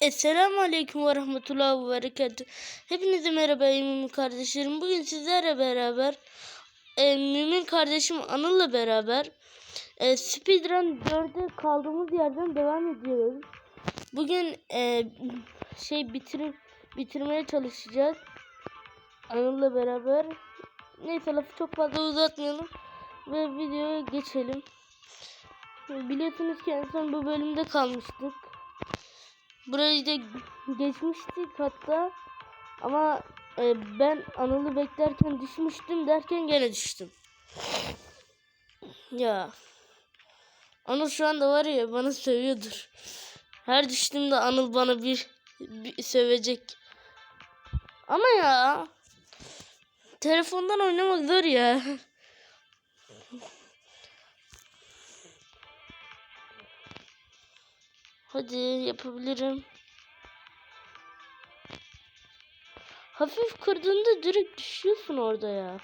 Esselamu Aleyküm ve Rahmetullahi ve Berekatuhu. Hepinize merhaba mümin kardeşlerim. Bugün sizlerle beraber e, mümin kardeşim Anıl'la beraber e, Speedrun 4'e kaldığımız yerden devam ediyoruz. Bugün e, şey bitir bitirmeye çalışacağız. Anıl'la beraber. Neyse lafı çok fazla uzatmayalım ve videoya geçelim. Biliyorsunuz ki en son bu bölümde kalmıştık. Burayı da geçmiştik hatta ama e, ben Anıl'ı beklerken düşmüştüm derken gene düştüm. Ya Anıl şu anda var ya bana sövüyordur. Her düştüğümde Anıl bana bir, bir sövecek. Ama ya telefondan oynamak zor ya. Hadi yapabilirim. Hafif kırdığında direkt düşüyorsun orada ya.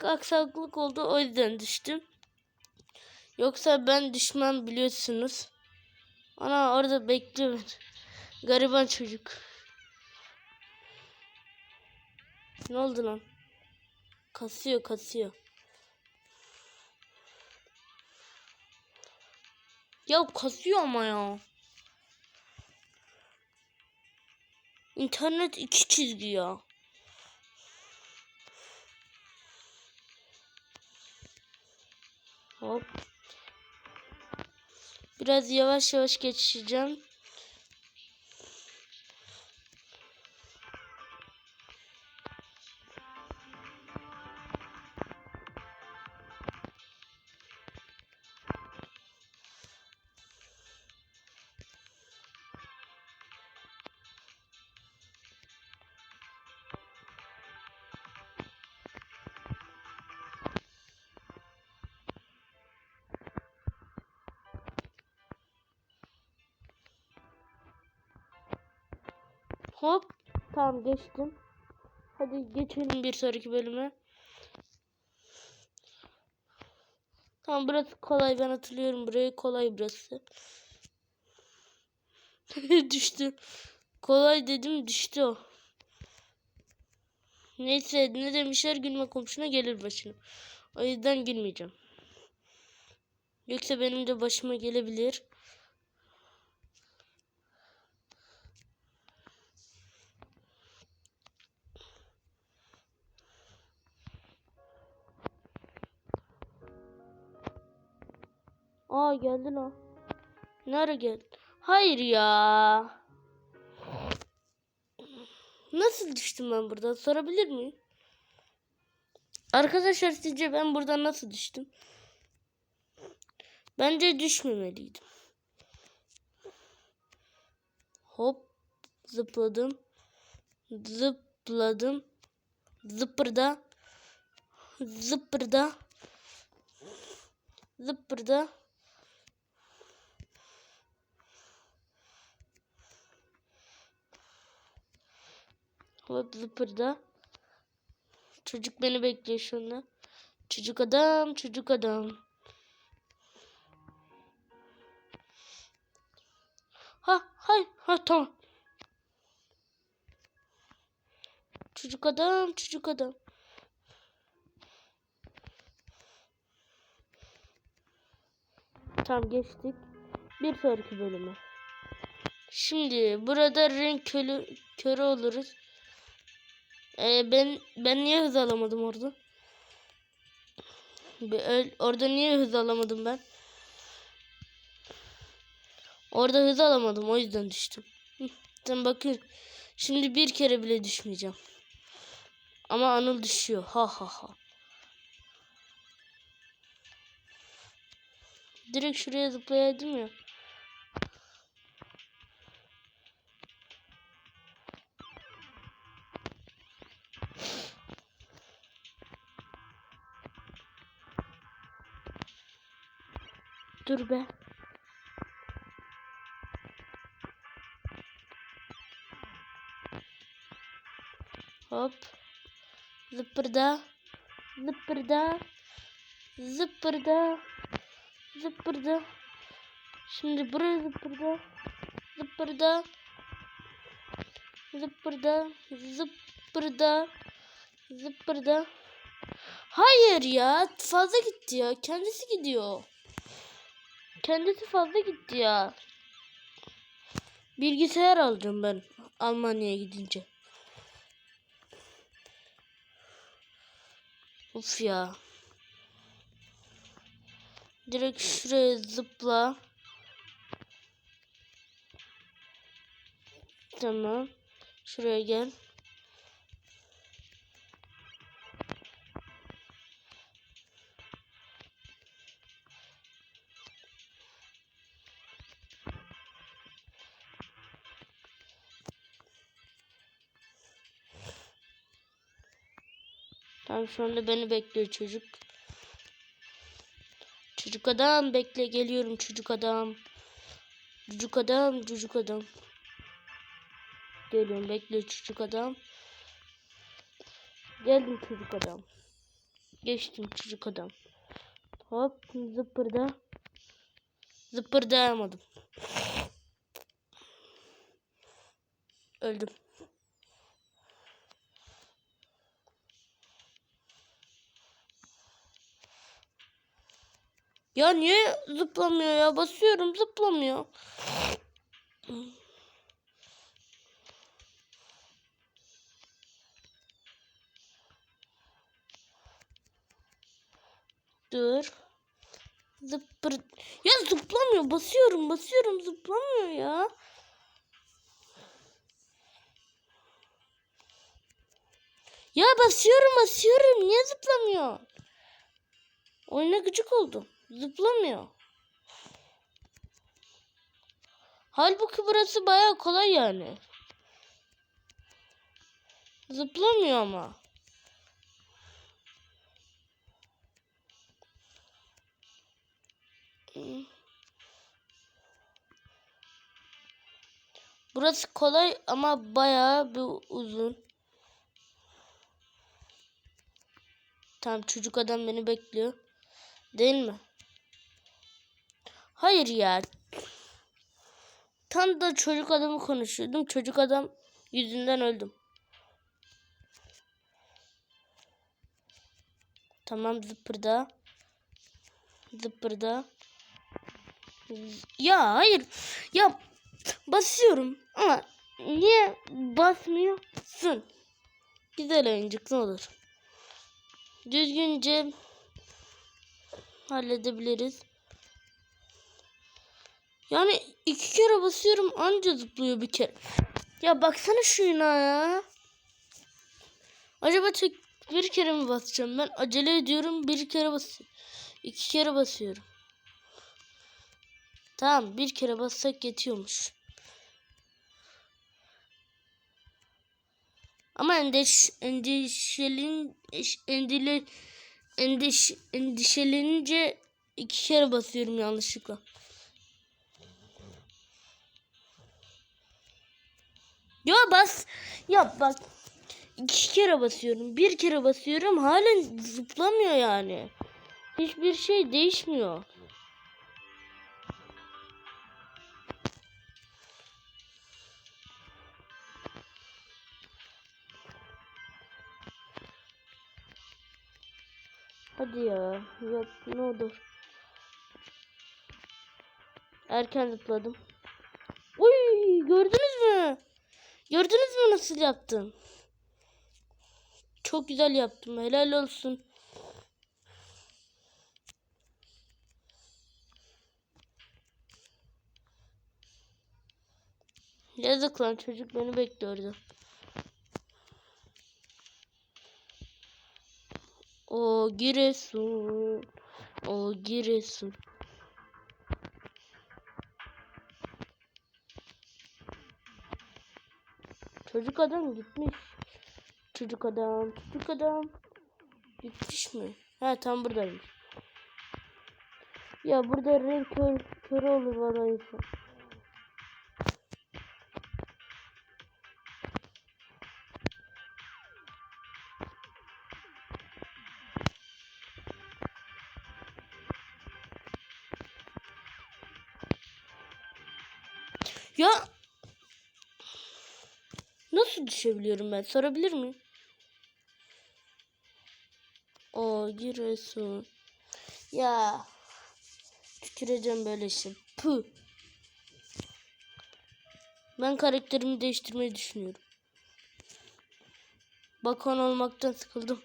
Teknik aksaklık oldu o yüzden düştüm. Yoksa ben düşmem biliyorsunuz. Ana orada bekliyor. Gariban çocuk. Ne oldu lan? Kasıyor kasıyor. Ya kasıyor ama ya. İnternet iki çizgi ya. Hop. Biraz yavaş yavaş geçeceğim. Geçtim. Hadi geçelim bir sonraki bölüme. Tamam burası kolay ben hatırlıyorum burayı kolay burası. düştü. Kolay dedim düştü o. Neyse ne demişler gülme komşuna gelir başına. O yüzden gülmeyeceğim. Yoksa benim de başıma gelebilir. Aa geldi lan. Nereye geldi? Hayır ya. Nasıl düştüm ben buradan sorabilir miyim? Arkadaşlar sizce ben buradan nasıl düştüm? Bence düşmemeliydim. Hop zıpladım. Zıpladım. Zıpırda. Zıpırda. Zıpırda. Hop zıpırda. Çocuk beni bekliyor şu anda. Çocuk adam, çocuk adam. Ha, hay, ha tamam. Çocuk adam, çocuk adam. Tamam geçtik. Bir sonraki bölüme. Şimdi burada renk körü, körü oluruz. Ee, ben ben niye hız alamadım orada? Orada niye hız alamadım ben? Orada hız alamadım o yüzden düştüm. Sen bakın. Şimdi bir kere bile düşmeyeceğim. Ama Anıl düşüyor. Ha ha ha. Direkt şuraya zıplayaydım ya. Dur be. Hop. Zıppırda. Zıppırda. Zıppırda. Zıppırda. Şimdi buraya zıppırda. Zıppırda. Zıppırda. Zıppırda. Zıppırda. Hayır ya. Fazla gitti ya. Kendisi gidiyor. Kendisi fazla gitti ya. Bilgisayar alacağım ben Almanya'ya gidince. Uf ya. Direkt şuraya zıpla. Tamam. Şuraya gel. Anda beni bekliyor çocuk. Çocuk adam bekle geliyorum çocuk adam. Çocuk adam çocuk adam. Geliyorum bekle çocuk adam. Geldim çocuk adam. Geçtim çocuk adam. Hop zıppırda. Zıppırdayamadım. Öldüm. Ya niye zıplamıyor ya? Basıyorum zıplamıyor. Dur. Zıppır. Ya zıplamıyor. Basıyorum basıyorum zıplamıyor ya. Ya basıyorum basıyorum. Niye zıplamıyor? Oyuna gıcık oldum. Zıplamıyor. Halbuki burası baya kolay yani. Zıplamıyor ama. Burası kolay ama bayağı bir uzun. Tamam çocuk adam beni bekliyor. Değil mi? Hayır ya. Tam da çocuk adamı konuşuyordum. Çocuk adam yüzünden öldüm. Tamam zıppırda. Zıppırda. Z- Ya hayır. Ya basıyorum ama niye basmıyorsun? Güzel oyuncuk ne olur. Düzgünce halledebiliriz. Yani iki kere basıyorum anca zıplıyor bir kere. Ya baksana şuna ya. Acaba tek bir kere mi basacağım? Ben acele ediyorum bir kere basıyorum. İki kere basıyorum. Tamam bir kere bassak yetiyormuş. Ama endeş, endişelin, endile, endeş, endişelenince iki kere basıyorum yanlışlıkla. Ya bas. Ya bak. iki kere basıyorum. Bir kere basıyorum. Halen zıplamıyor yani. Hiçbir şey değişmiyor. Hadi ya. Yap ne olur. Erken zıpladım. Uy gördünüz mü? Gördünüz mü nasıl yaptım? Çok güzel yaptım. Helal olsun. Yazık lan çocuk beni bekliyordu. O Giresun. O Giresun. Çocuk adam gitmiş. Çocuk adam, çocuk adam. Gitmiş mi? Ha tam buradaymış. Ya burada renk kör, kör olur bana insan. Ya nasıl düşebiliyorum ben? Sorabilir miyim? O Giresun. Ya tüküreceğim böyle şey. Puh. Ben karakterimi değiştirmeyi düşünüyorum. Bakon olmaktan sıkıldım.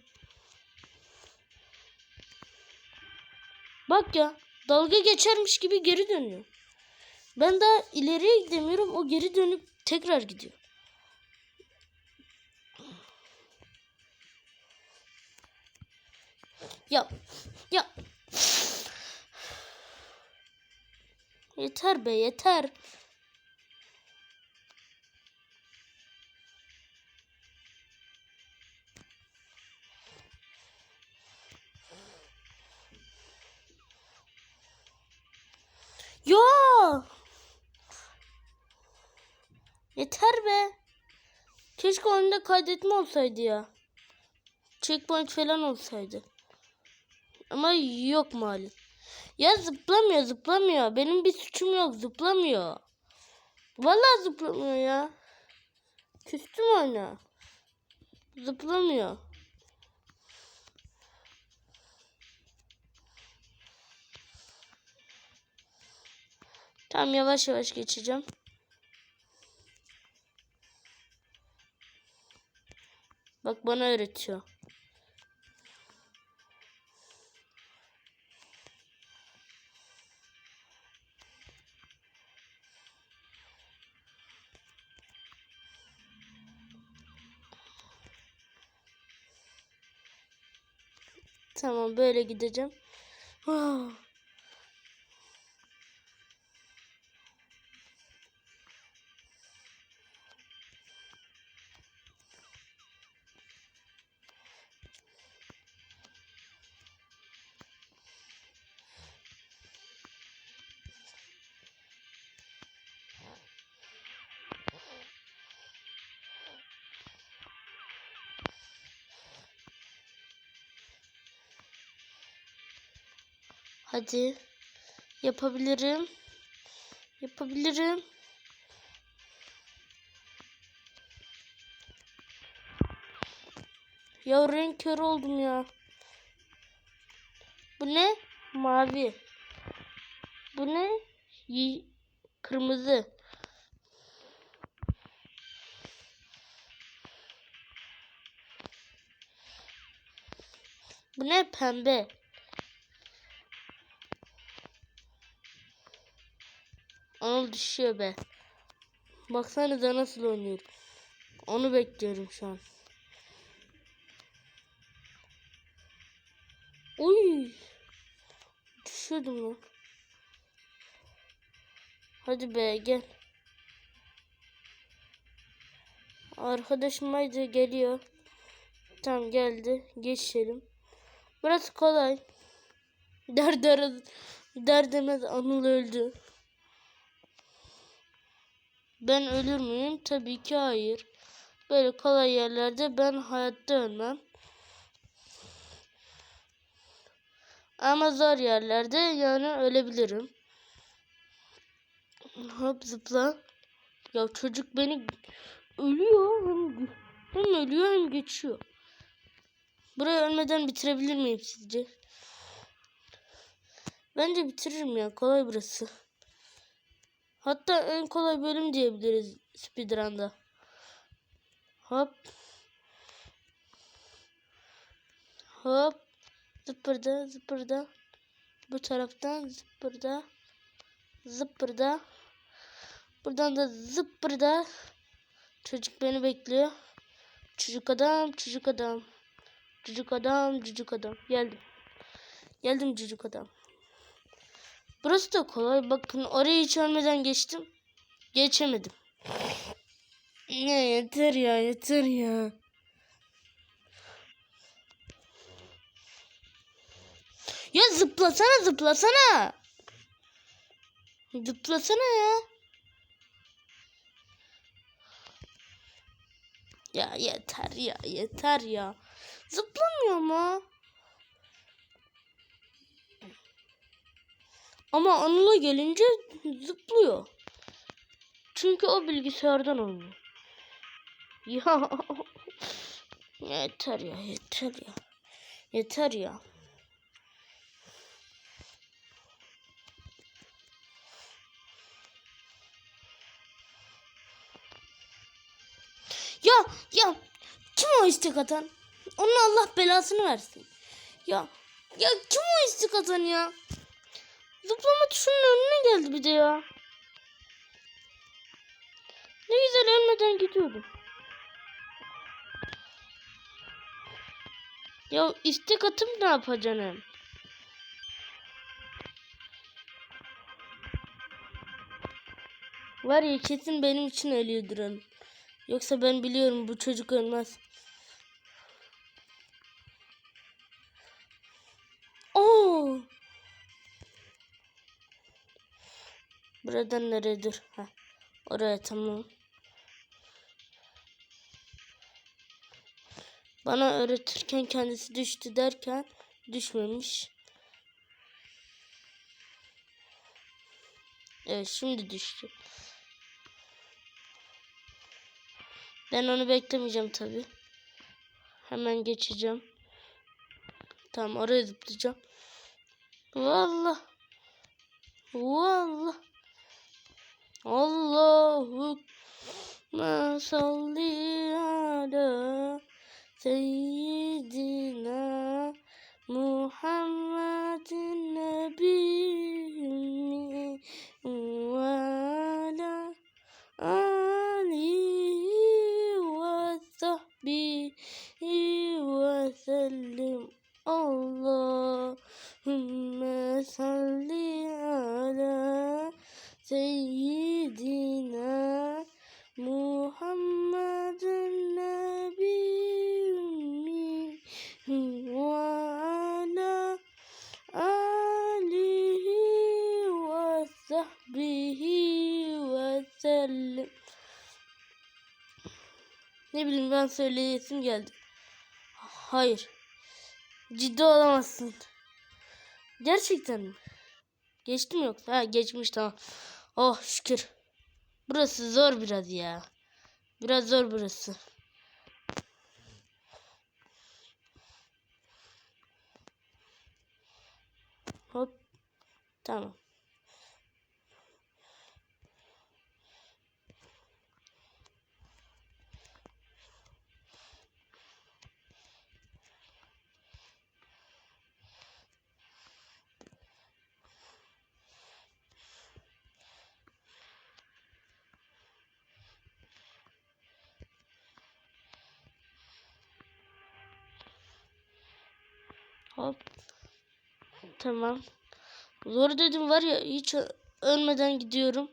Bak ya dalga geçermiş gibi geri dönüyor. Ben daha ileriye gidemiyorum. O geri dönüp tekrar gidiyor. Ya ya Yeter be yeter. Ya Yeter be. Keşke oyunda kaydetme olsaydı ya. Checkpoint falan olsaydı. Ama yok maalesef. Ya zıplamıyor zıplamıyor. Benim bir suçum yok zıplamıyor. Vallahi zıplamıyor ya. Küstüm oyuna. Zıplamıyor. Tamam yavaş yavaş geçeceğim. Bak bana öğretiyor. Tamam böyle gideceğim. Ah. Hadi. Yapabilirim. Yapabilirim. Ya renk kör oldum ya. Bu ne? Mavi. Bu ne? Yi- Kırmızı. Bu ne? Pembe. Anıl düşüyor be. Baksanıza nasıl oynuyor. Onu bekliyorum şu an. Uy. Düşüyordum lan. Hadi be gel. Arkadaşım haydi geliyor. Tamam geldi. Geçelim. Burası kolay. Der der der demez Anıl öldü. Ben ölür müyüm? Tabii ki hayır. Böyle kolay yerlerde ben hayatta ölmem. Ama zor yerlerde yani ölebilirim. Hop zıpla. Ya çocuk beni ölüyor hem, hem ölüyor hem geçiyor. Burayı ölmeden bitirebilir miyim sizce? Bence bitiririm ya. Kolay burası. Hatta en kolay bölüm diyebiliriz speedrun'da. Hop. Hop. Zıpırda zıpırda. Bu taraftan zıpırda. Zıpırda. Buradan da zıpırda. Çocuk beni bekliyor. Çocuk adam, çocuk adam. Çocuk adam, çocuk adam. Geldim. Geldim çocuk adam. Burası da kolay. Bakın orayı hiç ölmeden geçtim. Geçemedim. Ne yeter ya yeter ya. Ya zıplasana zıplasana. Zıplasana ya. Ya yeter ya yeter ya. Zıplamıyor mu? Ama Anıl'a gelince zıplıyor. Çünkü o bilgisayardan oynuyor. Ya yeter ya yeter ya. Yeter ya. Ya ya kim o istek atan? Onun Allah belasını versin. Ya ya kim o istek atan ya? Zıplama tuşunun önüne geldi bir de ya. Ne güzel ölmeden gidiyordu. Ya istek atıp ne yapacaksın? Var ya kesin benim için ölüyordur onun. Yoksa ben biliyorum bu çocuk ölmez. Oo. Buradan nereye dur? Heh. Oraya tamam. Bana öğretirken kendisi düştü derken düşmemiş. Evet şimdi düştü. Ben onu beklemeyeceğim tabi. Hemen geçeceğim. Tamam oraya zıplayacağım. Vallahi. Vallahi. Allahu ma salli ala seyyidina Muhammedin nebiyyi ve ala alihi ve sahbihi ve sellim. Allahümme salli ala seyyidina Muhammedin nebiyyi ve ala alihi ve sahbihi ve sellim ne bileyim ben söyleyesim geldi. Hayır. Ciddi olamazsın. Gerçekten mi? Geçti mi yoksa? Ha geçmiş tamam. Oh şükür. Burası zor biraz ya. Biraz zor burası. Hop. Tamam. Tamam. Zor dedim var ya hiç ölmeden gidiyorum.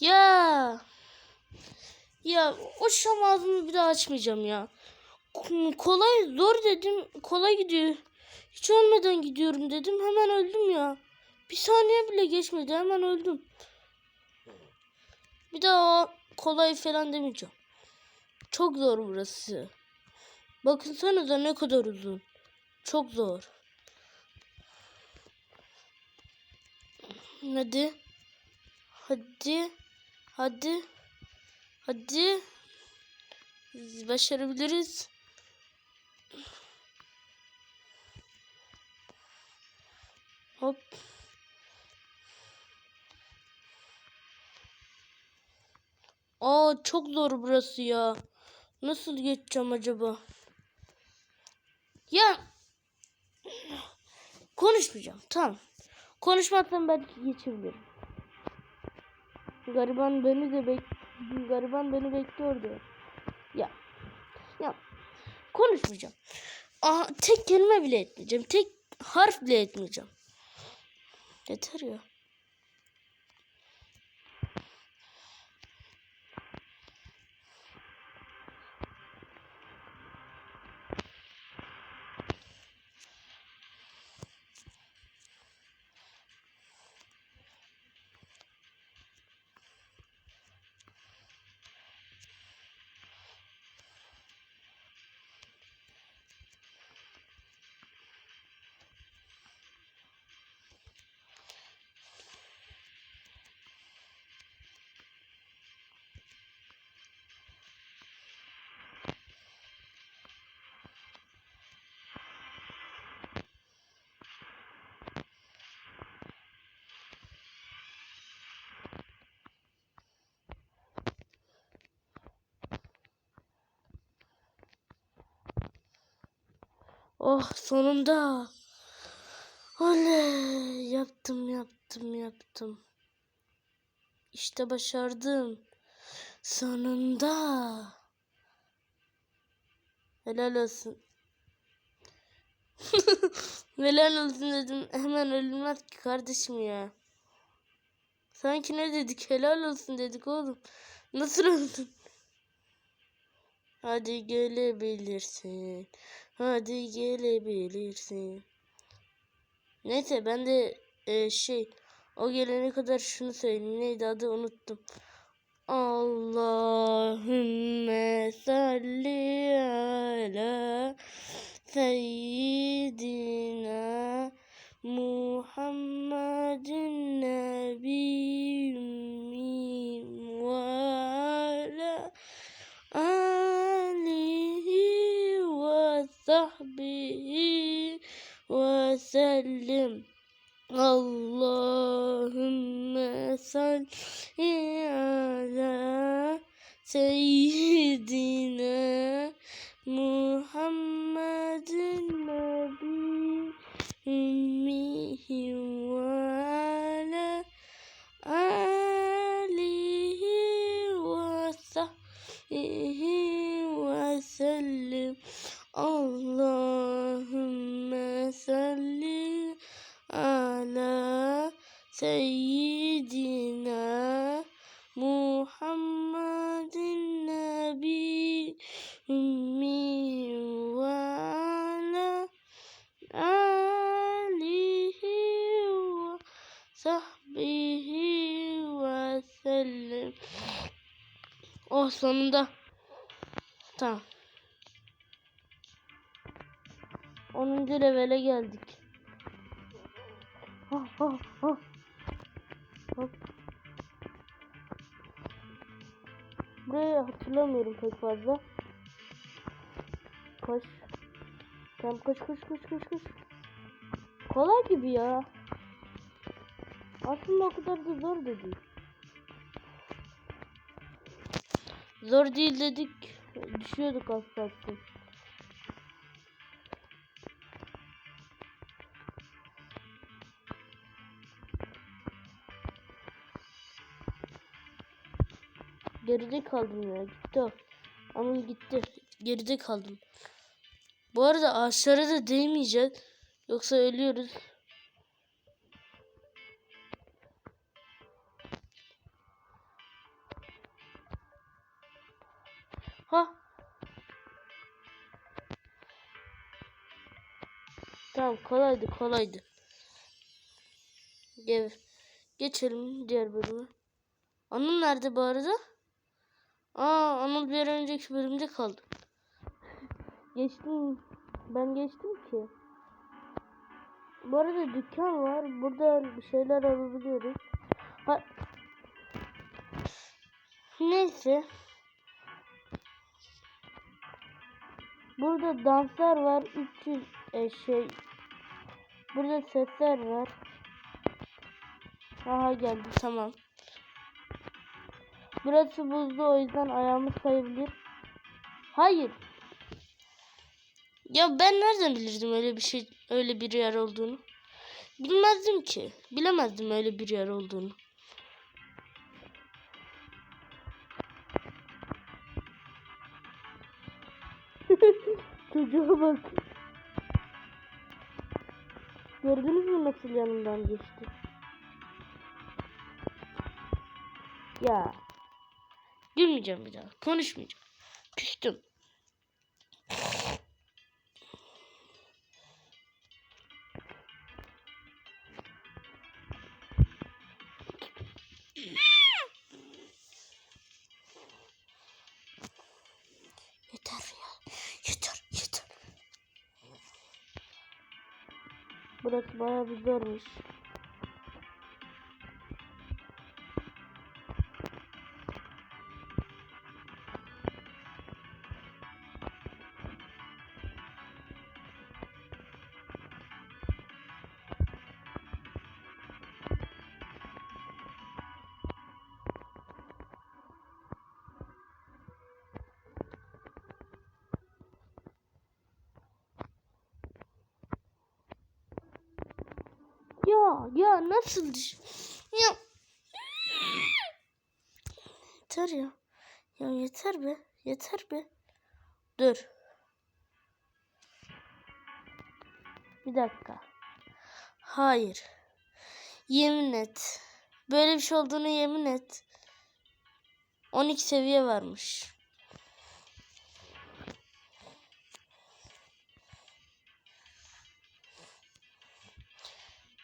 Ya. Ya o şam ağzımı bir daha açmayacağım ya. Kolay zor dedim. Kolay gidiyor. Hiç ölmeden gidiyorum dedim. Hemen öldüm ya. Bir saniye bile geçmedi. Hemen öldüm. Bir daha kolay falan demeyeceğim. Çok zor burası. Bakınsanıza ne kadar uzun. Çok zor. Hadi. Hadi. Hadi. Hadi. Başarabiliriz. Hop. Aa çok zor burası ya. Nasıl geçeceğim acaba? Ya konuşmayacağım. Tamam. Konuşmazsam belki geçebilirim. Gariban beni de bek gariban beni bekliyordu. Ya. Ya. Konuşmayacağım. Aha, tek kelime bile etmeyeceğim. Tek harf bile etmeyeceğim. Yeter ya. Oh sonunda. Oley yaptım yaptım yaptım. İşte başardım. Sonunda. Helal olsun. Helal olsun dedim. Hemen ölünmez ki kardeşim ya. Sanki ne dedik? Helal olsun dedik oğlum. Nasıl öldün? Hadi gelebilirsin. Hadi gelebilirsin. Neyse ben de e, şey o gelene kadar şunu söyleyeyim. Neydi adı unuttum. Allahümme salli ala seyyidina Muhammedin nebiyyim ve ala alihi ve sahbihi ve sellim. Allahümme salli ala seyyidina Muhammedin nebi ümmihi ve ala Allahümme salli ala seyyidina Muhammedin nebi ümmi ve ala alihi ve sahbihi ve sellem. Oh sonunda. Tamam. Geldik. Oh, oh, oh. Hop. Burayı hatırlamıyorum pek fazla. Koş. Tamam koş koş koş koş koş. Kolay gibi ya. Aslında o kadar da zor da değil. Zor değil dedik. Düşüyorduk az kalsın. Geride kaldım ya. Gitti o. Anıl gitti. Geride kaldım. Bu arada ağaçlara da değmeyeceğiz. Yoksa ölüyoruz. Ha. Tamam kolaydı kolaydı. Gel. Geçelim diğer bölüme. Anıl nerede bu arada? Aa Anıl bir önceki bölümde kaldı. Geçtim. Ben geçtim ki. Bu arada dükkan var. Burada bir şeyler alabiliyoruz. Ha. Neyse. Burada danslar var. 300 e, şey. Burada sesler var. Aha geldi tamam. Burası buzlu o yüzden ayağımız kayabilir. Hayır. Ya ben nereden bilirdim öyle bir şey öyle bir yer olduğunu? Bilmezdim ki. Bilemezdim öyle bir yer olduğunu. Çocuğa bak. Gördünüz mü nasıl yanımdan geçti? Ya. Gülmeyeceğim bir daha. Konuşmayacağım. Küstüm. Burası bayağı bir zormuş. Nasıl düş... Ya. Yeter ya. Ya yeter be. Yeter be. Dur. Bir dakika. Hayır. Yemin et. Böyle bir şey olduğunu yemin et. 12 seviye varmış.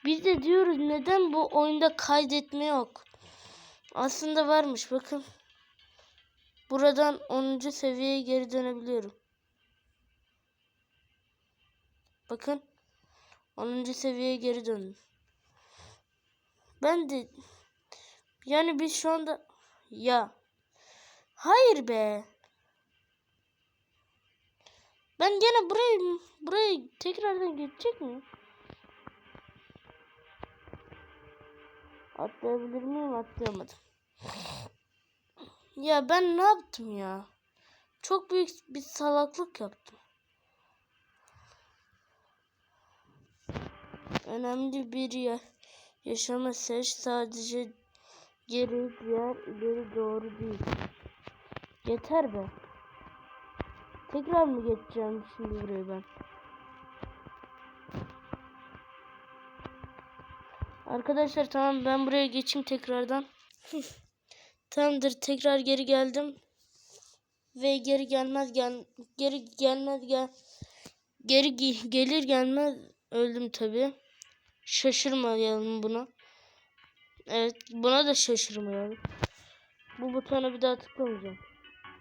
Biz de diyoruz neden bu oyunda kaydetme yok. Aslında varmış bakın. Buradan 10. seviyeye geri dönebiliyorum. Bakın. 10. seviyeye geri döndüm. Ben de yani biz şu anda ya hayır be. Ben gene burayı burayı tekrardan geçecek miyim? Atlayabilir miyim? Atlayamadım. Ya ben ne yaptım ya? Çok büyük bir salaklık yaptım. Önemli bir yer. Yaşama seç sadece geri diğer ileri doğru değil. Yeter be. Tekrar mı geçeceğim şimdi buraya ben? Arkadaşlar tamam ben buraya geçeyim tekrardan. Tamamdır tekrar geri geldim. Ve geri gelmez gel geri gelmez gel geri ge- gelir gelmez öldüm tabi. Şaşırmayalım buna. Evet buna da şaşırmayalım. Bu butona bir daha tıklamayacağım.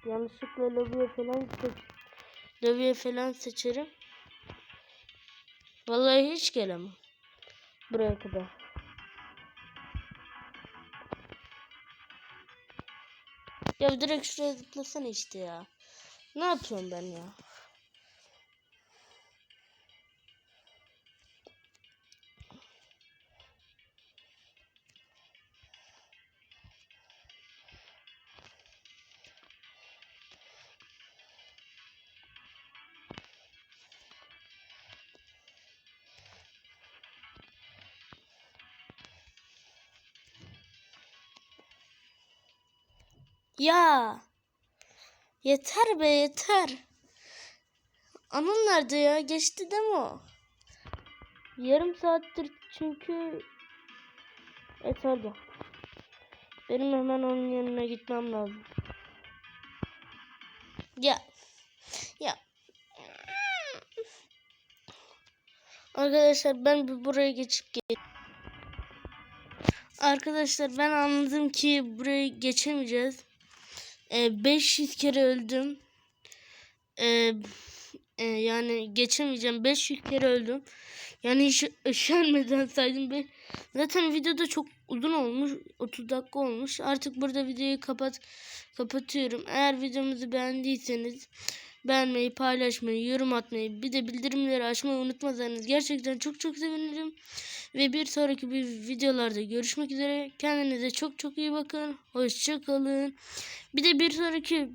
Yanlışlıkla lobiye falan seç lobiye falan seçerim. Vallahi hiç gelemem. Buraya kadar. Ya direkt şuraya zıplasana işte ya. Ne yapıyorum ben ya? Ya. Yeter be yeter. Anıl nerede ya? Geçti değil mi o? Yarım saattir çünkü et orada. Benim hemen onun yanına gitmem lazım. Ya. Ya. Arkadaşlar ben bir buraya geçip gel. Arkadaşlar ben anladım ki burayı geçemeyeceğiz. Ee, 500 kere öldüm. Ee, e, yani geçemeyeceğim. 500 kere öldüm. Yani hiç üşenmeden saydım. Ben, zaten videoda çok uzun olmuş. 30 dakika olmuş. Artık burada videoyu kapat kapatıyorum. Eğer videomuzu beğendiyseniz beğenmeyi, paylaşmayı, yorum atmayı, bir de bildirimleri açmayı unutmazsanız gerçekten çok çok sevinirim. Ve bir sonraki bir videolarda görüşmek üzere. Kendinize çok çok iyi bakın. Hoşça kalın. Bir de bir sonraki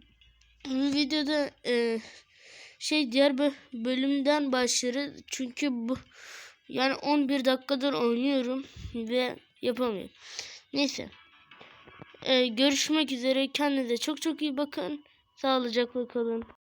videoda e, şey diğer bö- bölümden başlarız. Çünkü bu yani 11 dakikadır oynuyorum ve yapamıyorum. Neyse. E, görüşmek üzere. Kendinize çok çok iyi bakın. Sağlıcakla kalın.